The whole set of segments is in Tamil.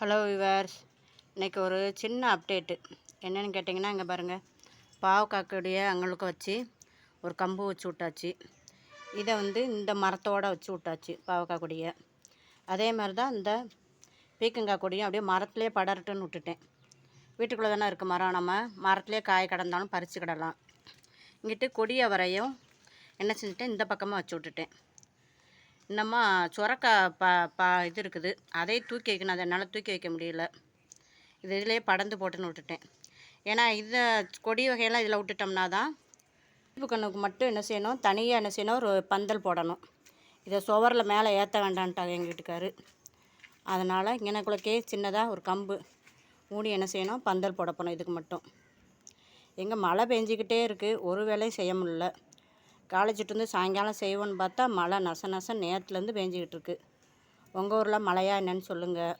ஹலோ விவர்ஸ் இன்றைக்கி ஒரு சின்ன அப்டேட்டு என்னென்னு கேட்டிங்கன்னா இங்கே பாருங்கள் பாவக்காக்குடைய அங்களுக்கு வச்சு ஒரு கம்பு வச்சு விட்டாச்சு. இதை வந்து இந்த மரத்தோடு வச்சு விட்டாச்சு பாவக்காய் கொடியை அதே மாதிரி தான் இந்த பீக்கங்காய் கொடியும் அப்படியே மரத்துலேயே படரட்டுன்னு விட்டுட்டேன். வீட்டுக்குள்ளே தானே இருக்குது மரம். நம்ம மரத்துலேயே காய் கடந்தாலும் பறித்து கிடலாம். இங்கிட்டு கொடியை வரையும் என்ன செஞ்சுட்டேன்? இந்த பக்கமாக வச்சு விட்டுட்டேன். இன்னமா சுரக்கா ப ப இது இருக்குது. அதையும் தூக்கி வைக்கணும். அதை என்னால் தூக்கி வைக்க முடியல. இது இதிலே படந்து போட்டுன்னு விட்டுட்டேன். ஏன்னா இதை கொடி வகையெல்லாம் இதில் விட்டுட்டோம்னா தான் இடுப்பு கண்ணுக்கு மட்டும் என்ன செய்யணும்? தனியாக என்ன செய்யணும்? ஒரு பந்தல் போடணும். இதை சுவரில் மேலே ஏற்ற வேண்டான்ட்டாங்க எங்கள் வீட்டுக்காரு. அதனால் இங்கனக்குள்ளக்கே சின்னதாக ஒரு கம்பு மூடி என்ன செய்யணும்? பந்தல் போட போகணும் இதுக்கு மட்டும். எங்கே மழை பெஞ்சிக்கிட்டே இருக்குது ஒரு வேலையும் செய்ய முடில காலேஜிட்டு வந்து சாயங்காலம் செய்வோன்னு பார்த்தா மழை நச நச நேரத்துலேருந்து பேஞ்சிக்கிட்டு இருக்கு உங்கள் ஊரில் மழையா என்னன்னு சொல்லுங்கள்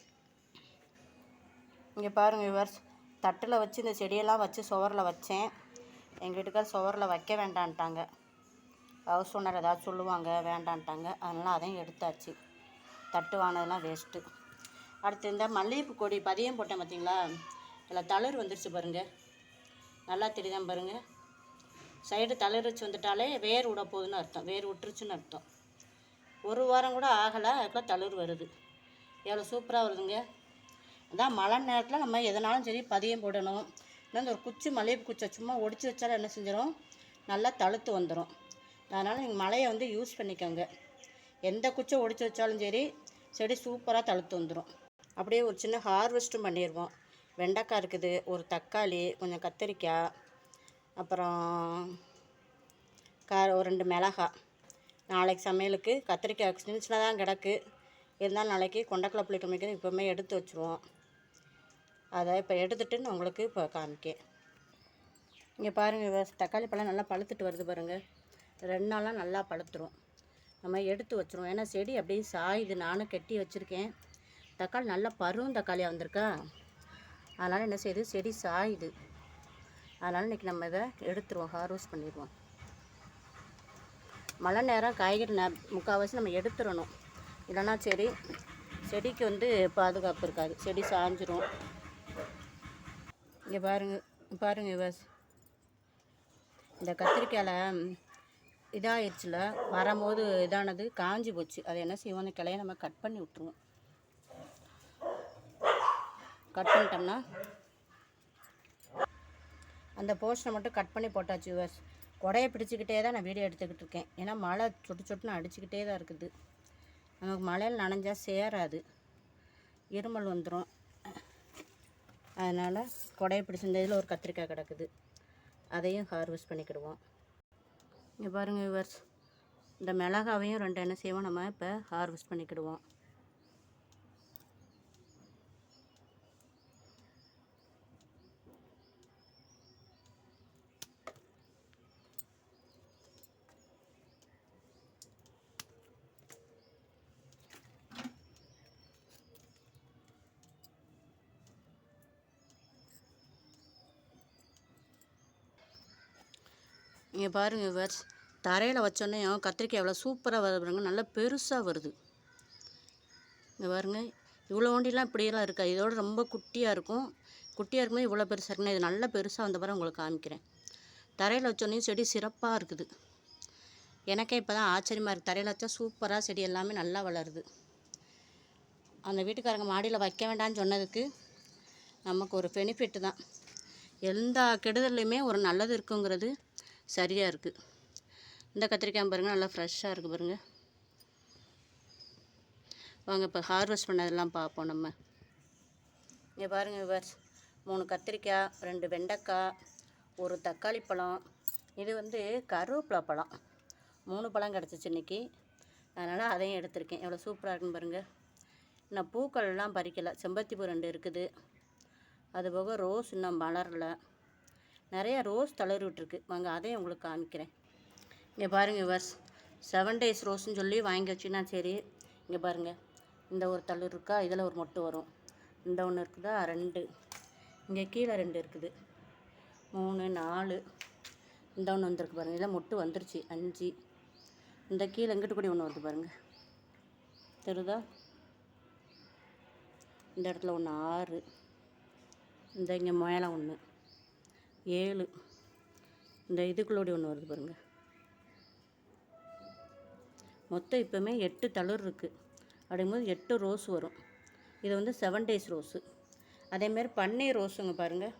இங்கே பாருங்கள் விவர்ஸ் தட்டில் வச்சு இந்த செடியெல்லாம் வச்சு சுவரில் வச்சேன். எங்கள் வீட்டுக்கார் சுவரில் வைக்க வேண்டான்ட்டாங்க. ஹவுஸ் ஓனர் ஏதாவது சொல்லுவாங்க வேண்டான்ட்டாங்க. அதனால் அதையும் எடுத்தாச்சு. தட்டு வாங்கினதெல்லாம் வேஸ்ட்டு அடுத்து இந்த மல்லிகைப்பூ கொடி பதியம் போட்டேன் பார்த்தீங்களா இதில் தளிர் வந்துருச்சு பாருங்கள் நல்லா தெரியுதான் பாருங்கள் சைடு தளிரிச்சு வந்துட்டாலே வேர் விட போகுதுன்னு அர்த்தம். வேர் விட்டுருச்சுன்னு அர்த்தம். ஒரு வாரம் கூட ஆகலை அதுக்குள்ள தளிர் வருது. எவ்வளோ சூப்பராக வருதுங்க. அதான் மழை நேரத்தில் நம்ம எதனாலும் சரி பதியம் போடணும். இல்லை ஒரு குச்சி மல்லிகைப்பூ குச்சை சும்மா ஒடிச்சு வச்சாலும் என்ன செஞ்சிடும் நல்லா தழுத்து வந்துடும் அதனால் நீங்கள் மழையை வந்து யூஸ் பண்ணிக்கோங்க. எந்த குச்சை ஒடிச்சு வச்சாலும் சரி செடி சூப்பராக தழுத்து வந்துடும் அப்படியே ஒரு சின்ன ஹார்வெஸ்ட்டும் பண்ணிடுவோம் வெண்டைக்காய் இருக்குது ஒரு தக்காளி கொஞ்சம் கத்திரிக்காய் அப்புறம் கா ஒரு ரெண்டு மிளகா. நாளைக்கு சமையலுக்கு கத்திரிக்காய் சின்ன சின்னதாக கிடக்கு. இருந்தாலும் நாளைக்கு கொண்டக்கடலை புளி குழம்புக்கு இப்போவுமே எடுத்து வச்சுருவோம். அதை இப்போ எடுத்துட்டு நான் உங்களுக்கு இப்போ காமிக்கேன். இங்கே பாருங்கள் தக்காளி பழம் நல்லா பழுத்துட்டு வருது பாருங்கள் ரெண்டு நாளாக நல்லா பழுத்துரும். நம்ம எடுத்து வச்சுருவோம். ஏன்னா செடி அப்படியே சாயுது. நானும் கட்டி வச்சுருக்கேன். தக்காளி நல்லா பருவம் தக்காளியாக வந்திருக்கா. அதனால் என்ன செய்யுது? செடி சாயுது. அதனால் இன்றைக்கி நம்ம இதை எடுத்துருவோம் ஹார்வெஸ்ட் பண்ணிடுவோம் மழை நேரம் காய்கறி ந முக்கால்வாசி நம்ம எடுத்துடணும். இல்லைன்னா சரி செடிக்கு வந்து பாதுகாப்பு இருக்காது. செடி சாஞ்சிரும். இங்கே பாருங்கள் பாருங்கள் இவஸ் இந்த கத்திரிக்காயில் இதாகிடுச்சுல வரும்போது இதானது காஞ்சி போச்சு. அதை என்ன செய்வோம்? அந்த கிளைய நம்ம கட் பண்ணி விட்ருவோம் கட் பண்ணிட்டோம்னா அந்த போர்ஷனை மட்டும் கட் பண்ணி போட்டாச்சு யூவர்ஸ். கொடையை பிடிச்சிக்கிட்டே தான் நான் வீடியோ எடுத்துக்கிட்டு இருக்கேன். ஏன்னா மழை சொட்டு சொட்டுன்னு அடிச்சுக்கிட்டே தான் இருக்குது. நமக்கு மழையில் நனைஞ்சால் சேராது. இருமல் வந்துடும் அதனால் கொடையை பிடிச்சிருந்த இதில் ஒரு கத்திரிக்காய் கிடக்குது. அதையும் ஹார்வெஸ்ட் பண்ணிக்கிடுவோம். இங்கே பாருங்கள் யூவர்ஸ். இந்த மிளகாவையும் ரெண்டு என்ன செய்வோம் நம்ம இப்போ ஹார்வெஸ்ட் பண்ணிக்கிடுவோம். இங்கே பாருங்கள் விவர்ஸ் தரையில் வச்சோன்னே கத்திரிக்காய் எவ்வளோ சூப்பராக வருதுங்க நல்லா பெருசாக வருது. இங்கே பாருங்க. இவ்வளோ வண்டிலாம் இப்படியெல்லாம் இருக்காது இதோட ரொம்ப குட்டியாக இருக்கும். குட்டியாக இருக்கும்போது இவ்வளோ பெருசாக இருக்குன்னா இது நல்லா பெருசாக வந்த பிறகு உங்களுக்கு காமிக்கிறேன். தரையில் வச்சோன்னே செடி சிறப்பாக இருக்குது. எனக்கே இப்போ தான் ஆச்சரியமாக இருக்குது தரையில் வச்சா சூப்பராக செடி எல்லாமே நல்லா வளருது. அந்த வீட்டுக்காரங்க மாடியில் வைக்க வேண்டாம்னு சொன்னதுக்கு நமக்கு ஒரு பெனிஃபிட்டு தான். எந்த கெடுதல்லையுமே ஒரு நல்லது இருக்குங்கிறது சரியாக இருக்குது இந்த கத்திரிக்காய் பாருங்கள் நல்லா ஃப்ரெஷ்ஷாக இருக்குது பாருங்கள் வாங்க இப்போ ஹார்வெஸ்ட் பண்ணதெல்லாம் பார்ப்போம் நம்ம. இங்கே பாருங்கள் விவர்ஸ் மூணு கத்திரிக்காய் ரெண்டு வெண்டைக்காய் ஒரு தக்காளி பழம். இது வந்து கருவேப்பிலை பழம். மூணு பழம் கிடச்சிச்சு இன்றைக்கி அதனால் அதையும் எடுத்திருக்கேன். எவ்வளோ சூப்பராக இருக்குன்னு பாருங்கள் இன்னும் பூக்கள்லாம் பறிக்கலை. செம்பருத்தி பூ ரெண்டு இருக்குது. அதுபோக ரோஸ் இன்னும் மலரலை. நிறையா ரோஸ் தளர் விட்டுருக்கு. வாங்க அதையும் உங்களுக்கு காமிக்கிறேன். இங்கே பாருங்கள் வர்ஸ் செவன் டேஸ் ரோஸ்ன்னு சொல்லி வாங்கி வச்சுன்னா சரி. இங்கே பாருங்கள் இந்த ஒரு தளிர் இருக்கா? இதில் ஒரு மொட்டு வரும். இந்த ஒன்று இருக்குதா? ரெண்டு. இங்கே கீழே ரெண்டு இருக்குது. மூணு நாலு. இந்த ஒன்று வந்திருக்கு பாருங்கள் இதில் மொட்டு வந்துருச்சு அஞ்சு. இந்த கீழே எங்கிட்டு கூட ஒன்று வருது பாருங்கள் தெரியுதா? இந்த இடத்துல ஒன்று ஆறு. இந்த இங்கே மேலே ஒன்று ஏழு. இந்த இதுக்குள்ளோடைய ஒன்று வருது பாருங்கள் மொத்தம் இப்போவுமே எட்டு தளிர் இருக்குது அப்படிங்கும்போது எட்டு ரோஸ் வரும். இது வந்து செவன் டேஸ் ரோஸு. அதேமாரி பன்னீர் ரோஸுங்க பாருங்கள்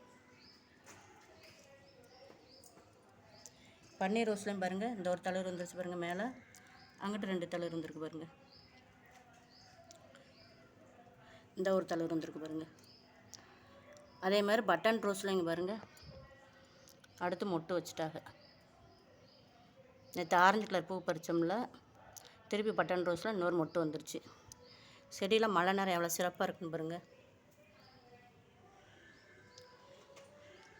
பன்னீர் ரோஸ்லையும் பாருங்கள் இந்த ஒரு தளிர் வந்துருச்சு பாருங்கள் மேலே. அங்கிட்டு ரெண்டு தளிர் வந்திருக்கு பாருங்கள் இந்த ஒரு தளிர் வந்திருக்கு பாருங்கள் அதே மாதிரி பட்டன் ரோஸ்லாம் இங்கே பாருங்கள் அடுத்து மொட்டு வச்சுட்டாங்க. நேற்று ஆரஞ்சு கலர் பூ பறிச்சோம்ல திருப்பி பட்டன் ரோஸில் இன்னொரு மொட்டு வந்துருச்சு. செடியில் மழை நேரம் எவ்வளோ சிறப்பாக இருக்குன்னு பாருங்கள்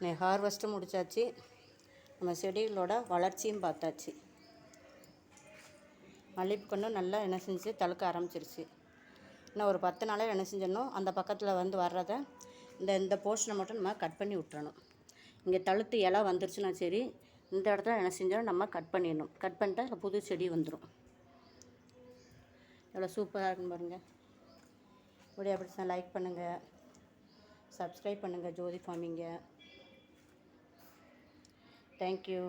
நே ஹார்வெஸ்ட்டும் முடிச்சாச்சு. நம்ம செடிகளோட வளர்ச்சியும் பார்த்தாச்சு. மல்லிப்பு கன்று நல்லா என்ன செஞ்சு தழுக்க ஆரம்பிச்சிருச்சு. இன்னும் ஒரு பத்து நாளாக என்ன செஞ்சிடணும் அந்த பக்கத்தில் வந்து வர்றதை இந்த இந்த போர்ஷனை மட்டும் நம்ம கட் பண்ணி விட்டுறணும். இங்கே தழுத்து இலை வந்துருச்சுன்னா சரி இந்த இடத்துல என்ன செஞ்சாலும் நம்ம கட் பண்ணிடணும். கட் பண்ணிட்டா அதில் புது செடி வந்துடும் எவ்வளோ சூப்பராக இருக்கும் பாருங்கள் வீடியோ பிடிச்சா லைக் பண்ணுங்கள் சப்ஸ்கிரைப் பண்ணுங்கள் ஜோதி ஃபார்மிங்க தேங்க்யூ